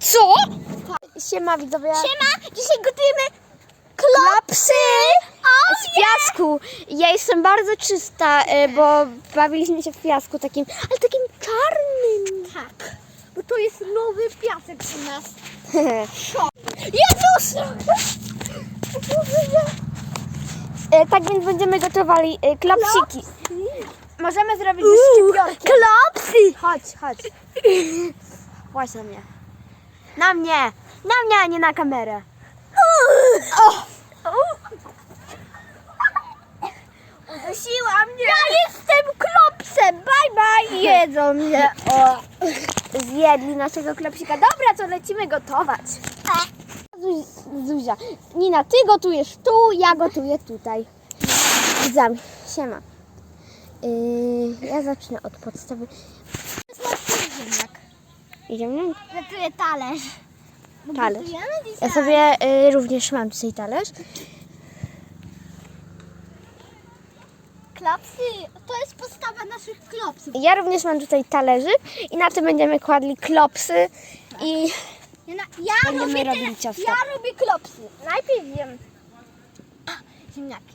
Co? Siema widzowie. Siema, dzisiaj gotujemy Klopsy z piasku. Ja jestem bardzo czysta, y, bo bawiliśmy się w piasku takim, ale takim czarnym. Tak, bo to jest nowy piasek u nas. Jezus! E, Tak więc będziemy gotowali e, klopsiki. Możemy zrobić szczypiorkiem. Klopsy! Chodź, chodź. Właśnie mnie. Na mnie! Na mnie, a nie na kamerę. Udusiła mnie! Ja jestem klopsem! Bye bye! Jedzą mnie! O. Zjedli naszego klopsika. Dobra, to lecimy gotować. Zu- Zuzia, Nina, ty gotujesz tu, ja gotuję tutaj. Widzami, siema. Yy, ja zacznę od podstawy. Ziemniak. Idziemy? Gotuję talerz. Talerz. Ja sobie y, również mam tutaj talerz. Klopsy, to jest postawa naszych klopsów. Ja również mam tutaj talerzyk i na tym będziemy kładli klopsy i Ja, na, ja Będziemy robię robili ciasto. Ja robię klopsy. Najpierw jem ziemniaki.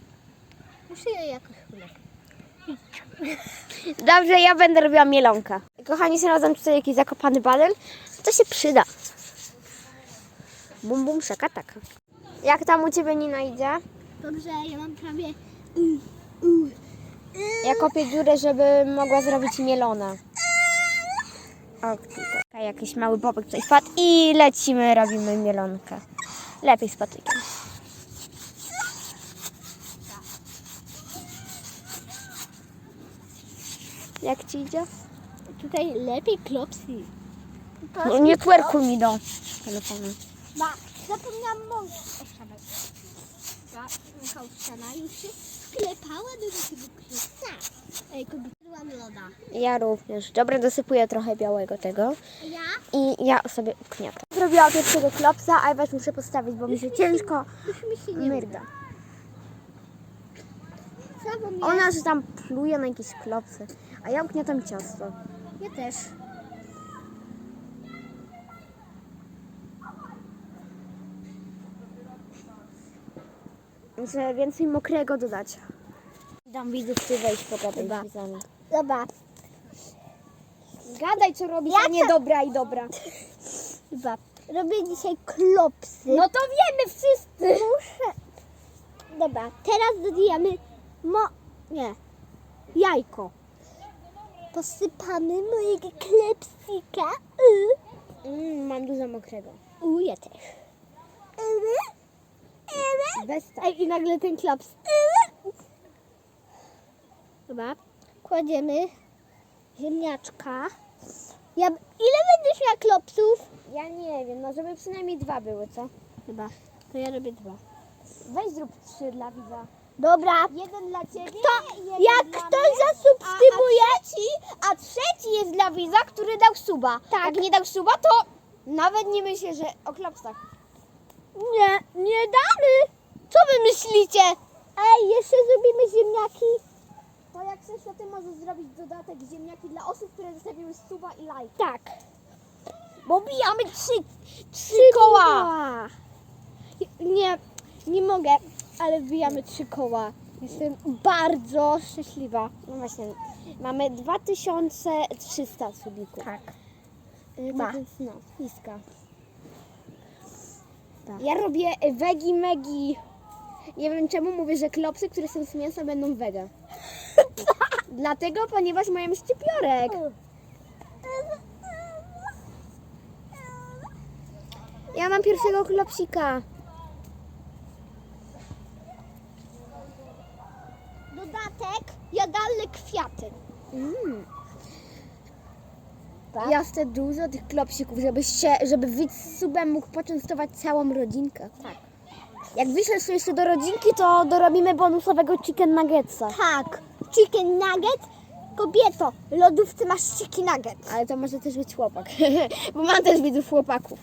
Muszę je jakoś ulepić. dobrze, ja będę robiła mielonka. Kochani, znalazłam tutaj jakiś zakopany badel, to się przyda. Bum bum, szaka taka. Jak tam u Ciebie Nina idzie? Dobrze, ja mam prawie... Ja kopię dziurę, żeby mogła zrobić mielone. O, tutaj jakiś mały bobek tutaj wpadł i lecimy, robimy mielonkę. Lepiej z patykiem. Jak Ci idzie? Tutaj lepiej klopsy. To No, nie twerkuj mi do telefonu. Ma, zapomniałam mąż oszczędzać. Ja, Michałszana już się wklepała do tego klopsa. Ej, kobietłam loda. Ja również. Dobra, dosypuję trochę białego tego. Ja? I ja sobie ukniatam. Zrobiłam pierwszego klopsa, a was muszę postawić, bo mi się ciężko Już mi się nie myrda. uda. Zapomniałam. Ona że tam pluje na jakieś klopsy, a ja ukniatam ciasto. Ja też. Muszę więcej mokrego dodać. Dam widzów, ty wejść pogadaj z widzami. Dobra. Gadaj co robisz, Ja a nie dobra i dobra. Chyba. Robię dzisiaj klopsy. No to wiemy wszyscy. Muszę. Dobra, teraz dodajemy mo... Nie. Jajko. Posypamy mojego klepsika. Mm, mam dużo mokrego. U, ja też. Tak. Ej, i nagle ten klops. Ewe? Dobra. Kładziemy ziemniaczka. Ja... Ile będziesz miała klopsów? Ja nie wiem, no żeby przynajmniej dwa były, co? Chyba. To ja robię dwa. Weź zrób trzy dla widza. Dobra. Jeden dla ciebie, Kto, jeden jak dla ktoś mnie. zasubskrybuje, A, a, trzeci, a trzeci jest dla widza, który dał suba. Tak. Jak nie dał suba, to nawet nie myślę, że o klopsach. Nie, nie damy. Co wy myślicie? Ej, jeszcze zrobimy ziemniaki. To jak chcesz, to ty możesz zrobić dodatek ziemniaki dla osób, które zostawiły suba i like. Tak. Bo bijamy trzy, trzy Trzy koła. koła. Nie, nie mogę, ale wbijamy trzy koła. Jestem bardzo szczęśliwa. No właśnie, mamy 2300 subików. Tak. Y, Ma. Tak więc no, niska. Tak. Ja robię wegi megi. Nie wiem czemu mówię, że klopsy, które są z mięsa będą wege. Dlatego, ponieważ mają szczypiorek. Ja mam pierwszego klopsika. Dodatek, jadalne kwiaty. Mm. Tak? Ja chcę dużo tych klopsików, żeby, się, żeby widz z subem mógł poczęstować całą rodzinkę. Tak. Jak wyślesz to jeszcze do rodzinki, to dorobimy bonusowego chicken nuggetsa. Tak. Chicken nugget. Kobieto, w lodówce masz chicken nugget. Ale to może też być chłopak, bo mam też widzów chłopaków.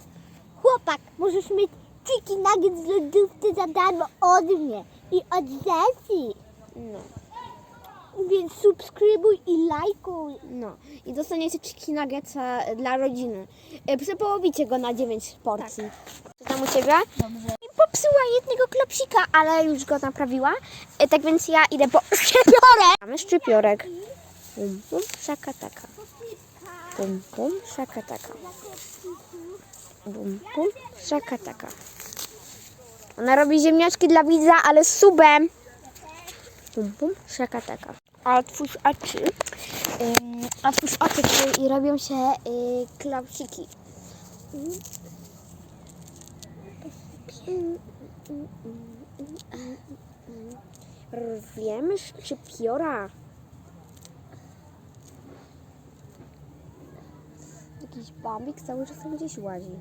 Chłopak, możesz mieć chicken nugget z lodówce za darmo od mnie i od Zesi. No. Więc subskrybuj i lajkuj. No. I dostaniecie chicken nuggetsa dla rodziny. E, Przepołowicie go na 9 porcji. Co tam u Ciebie? Dobrze. I popsuła jednego klopsika, ale już go naprawiła. E, Tak więc ja idę po szczypiorek. Mamy szczypiorek. Pum, pum, szaka taka. Pum, pum, szaka taka. Bum, bum, szaka taka. Ona robi ziemniaczki dla widza, ale z subem. Bum, bum, szaka taka. Otwórz oczy. Ym, otwórz oczy y, i robią się y, klopsiki. Rwiemy szczypiora. Jakiś bambik cały czas tam gdzieś łazi.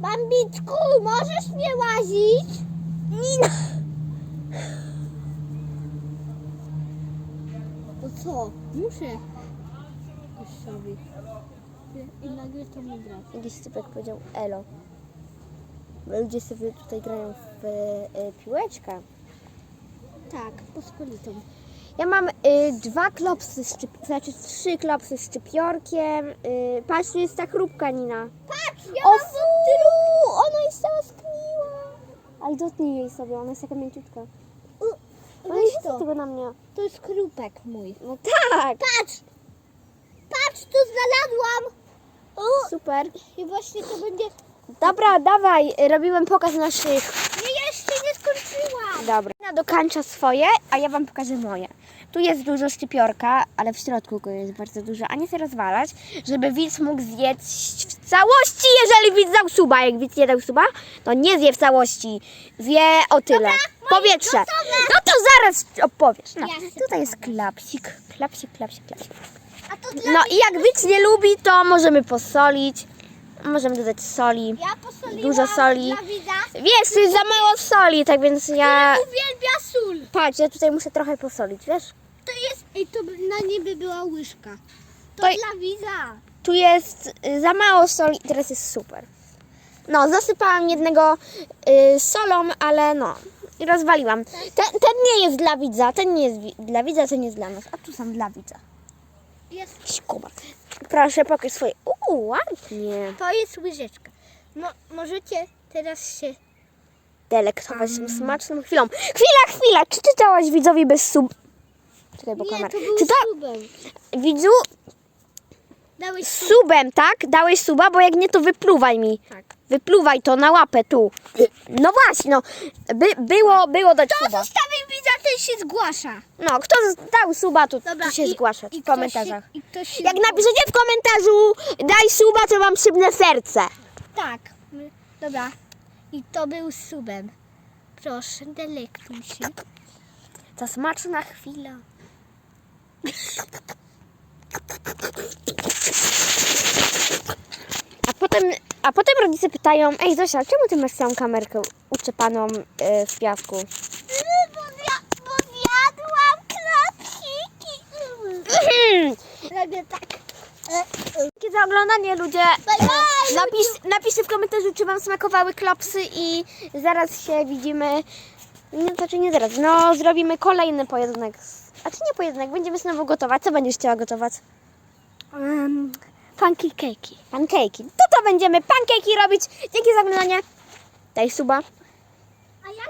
Bambitku, możesz nie łazić? Nina! Co? Muszę. Gościowi. I nagle to mi gra. Jakiś typek powiedział elo. Ludzie sobie tutaj grają w y, piłeczkę. Tak, pospolitą. Ja mam y, dwa klopsy, z szczyp- znaczy trzy klopsy z szczypiorkiem. Y, patrz, tu jest ta chrupka, Nina. Patrz, O fu! Ona jest cała skniła. Ale dotknij jej sobie, ona jest taka mięciutka. Co to. tego na mnie? To jest krupek mój. No tak! Patrz! Patrz, tu znalazłam! O, Super. I właśnie to będzie... Dobra, dawaj, robiłem pokaz naszych. Nie, jeszcze nie skończyłam! Dobra. Nina dokańcza swoje, a ja wam pokażę moje. Tu jest dużo szczypiorka, ale w środku go jest bardzo dużo, a nie chcę rozwalać, żeby widz mógł zjeść w całości, jeżeli widz dał suba. Jak widz nie dał suba, to nie zje w całości. Zje o tyle. Powietrze. No to zaraz opowiesz. No, tutaj jest klapsik, klapsik, klapsik, klapsik. A to dla No i jak widz nie lubi, to możemy posolić. Możemy dodać soli. Ja Dużo soli. Wiesz, to jest za mało soli, tak więc ja... Uwielbia sól. Patrz, ja tutaj muszę trochę posolić, wiesz? Ej, to na niby była łyżka. To, To- dla widza. Tu jest y, za mało soli i teraz jest super. No, zasypałam jednego y, solą, ale no, i rozwaliłam. Ten, ten nie jest dla widza, ten nie jest wi- dla widza, ten jest dla nas, a tu są dla widza. Jest, Skuba. Proszę, pokaż swoje. Uuu, ładnie. to jest łyżeczka. Mo, możecie teraz się... Delektować tą smaczną chwilą. Chwila, chwila, czy ty dałaś widzowi bez sub... Czekaj, bo kamera. to był Czy to subem. widzu Dałeś sub. subem, tak? Dałeś suba, bo jak nie, to wypluwaj mi. Tak. Wypluwaj to na łapę tu. No właśnie, no. By, było, było dać To suba. zostawił widza, ten się zgłasza. No, kto dał suba, to, to się i- zgłasza i w ktoś komentarzach. Się, I ktoś się Jak zgłasza. napiszecie w komentarzu, daj suba, to wam szybne serce. Tak. My- Dobra. I to był subem. Proszę, delektuj się. Ta smaczna chwila. A potem, a potem rodzice pytają, ej Zosia, czemu ty masz całą kamerkę uczepaną e, w piasku? Bo, ja, bo zjadłam klapsiki. Robię tak. Dzięki za oglądanie ludzie. Napisz, napiszcie w komentarzu, czy wam smakowały klopsy i zaraz się widzimy. Nie, znaczy nie zaraz, no zrobimy kolejny pojedynek. A czy nie pojedynek? Będziemy znowu gotować. Co będziesz chciała gotować? Um, funky cake'i. Pancake'i. To to będziemy pancake'i robić. Dzięki za oglądanie. Daj suba. A ja